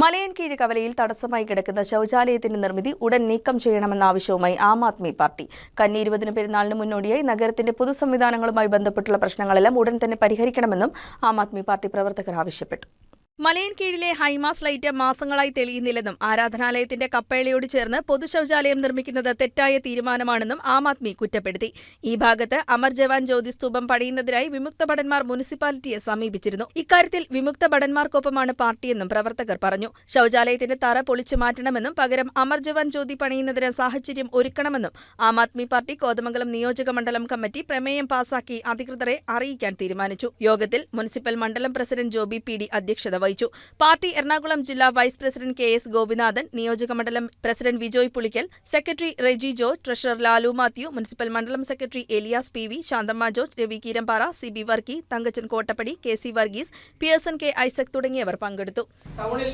മലയൻകീഴ് കവലയിൽ തടസ്സമായി കിടക്കുന്ന ശൌചാലയത്തിന്റെ നിർമ്മിതി ഉടൻ നീക്കം ചെയ്യണമെന്ന ആവശ്യവുമായി ആം ആദ്മി പാർട്ടി. കന്നി ഇരുപതിന് പെരുന്നാളിന് മുന്നോടിയായി നഗരത്തിന്റെ പൊതുസംവിധാനങ്ങളുമായി ബന്ധപ്പെട്ടുള്ള പ്രശ്നങ്ങളെല്ലാം ഉടൻ തന്നെ പരിഹരിക്കണമെന്നും ആം ആദ്മി പാർട്ടി പ്രവർത്തകർ ആവശ്യപ്പെട്ടു. മലയൻകീഴിലെ ഹൈമാസ് ലൈറ്റ് മാസങ്ങളായി തെളിയുന്നില്ലെന്നും ആരാധനാലയത്തിന്റെ കപ്പേളയോട് ചേർന്ന് പൊതുശൌചാലയം നിർമ്മിക്കുന്നത് തെറ്റായ തീരുമാനമാണെന്നും ആം ആദ്മി കുറ്റപ്പെടുത്തി. ഈ ഭാഗത്ത് അമർ ജവാൻ ജ്യോതി സ്തൂപം പണിയുന്നതിനായി വിമുക്ത ഭടന്മാർ മുനിസിപ്പാലിറ്റിയെ സമീപിച്ചിരുന്നു. ഇക്കാര്യത്തിൽ വിമുക്ത ഭടന്മാർക്കൊപ്പമാണ് പാർട്ടിയെന്നും പ്രവർത്തകർ പറഞ്ഞു. ശൌചാലയത്തിന്റെ തറ പൊളിച്ചു മാറ്റണമെന്നും പകരം അമർ ജവാൻ ജ്യോതി പണിയുന്നതിന് സാഹചര്യം ഒരുക്കണമെന്നും ആം ആദ്മി പാർട്ടി കോതമംഗലം നിയോജക മണ്ഡലം കമ്മിറ്റി പ്രമേയം പാസാക്കി അധികൃതരെ അറിയിക്കാൻ തീരുമാനിച്ചു. യോഗത്തിൽ മുനിസിപ്പൽ മണ്ഡലം പ്രസിഡന്റ് ജോബി പി ഡി അധ്യക്ഷത വഹിച്ചു പാർട്ടി എറണാകുളം ജില്ലാ vice president K S Gopinathan നിയോജകമണ്ഡലം president Vijoy Pulickal secretary Reji Jo treasurer Lalu Mathew municipal മണ്ഡലം secretary Elias P V Santhamma George Ravi Keerampara C B Varkey Thankachan Kottappady K C Varghese Pearson K Isaac തുടങ്ങിയവർ പങ്കെടുത്തു. ടൗണിൽ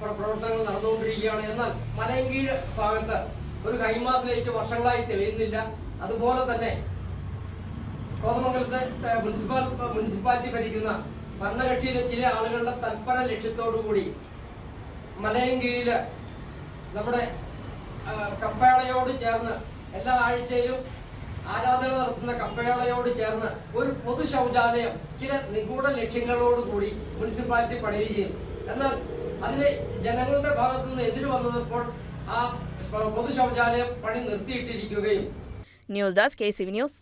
പ്രവർത്തനങ്ങൾ എന്നാൽ ഒരു കൈമാസിലേക്ക് വർഷങ്ങളായി തെളിയുന്നില്ല. അതുപോലെ തന്നെ കോതമംഗലത്തെ മുനിസിപ്പാൽ മുനിസിപ്പാലിറ്റി ഭരിക്കുന്ന ഭരണകക്ഷിയിലെ ചില ആളുകളുടെ തൽപര ലക്ഷ്യത്തോടുകൂടി മലയങ്കീഴിൽ നമ്മുടെ കപ്പയാളയോട് ചേർന്ന് എല്ലാ ആഴ്ചയിലും ആരാധന നടത്തുന്ന കപ്പയാളയോട് ചേർന്ന് ഒരു പൊതു ശൗചാലയം ചില നിഗൂഢ ലക്ഷ്യങ്ങളോടുകൂടി മുനിസിപ്പാലിറ്റി പണിയുകയും. എന്നാൽ അതിന് ജനങ്ങളുടെ ഭാഗത്തു നിന്ന് എതിര് വന്നപ്പോൾ ആ പൊതു ശൗചാലയം പണി നിർത്തിയിട്ടിരിക്കുകയും. News desk K C news.